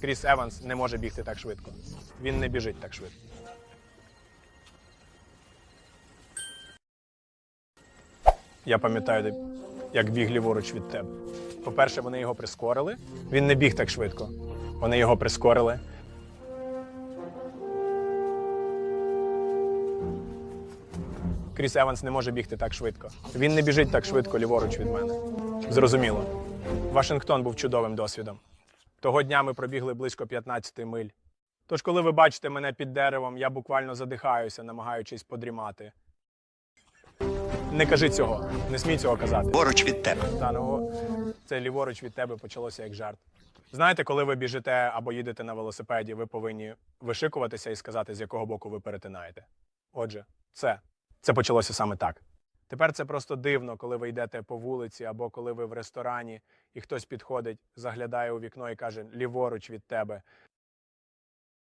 Кріс Еванс не може бігти так швидко. Він не біжить так швидко. Я пам'ятаю, як біг ліворуч від тебе. По-перше, вони його прискорили. Він не біг так швидко. Вони його прискорили. Кріс Еванс не може бігти так швидко. Він не біжить так швидко ліворуч від мене. Зрозуміло. Вашингтон був чудовим досвідом. Того дня ми пробігли близько 15 миль. Тож, коли ви бачите мене під деревом, я буквально задихаюся, намагаючись подрімати. Не кажи цього, не смій цього казати. Поруч від тебе. Та ну це ліворуч від тебе почалося як жарт. Знаєте, коли ви біжите або їдете на велосипеді, ви повинні вишикуватися і сказати, з якого боку ви перетинаєте. Отже, це. Це почалося саме так. Тепер це просто дивно, коли ви йдете по вулиці або коли ви в ресторані, і хтось підходить, заглядає у вікно і каже ліворуч від тебе.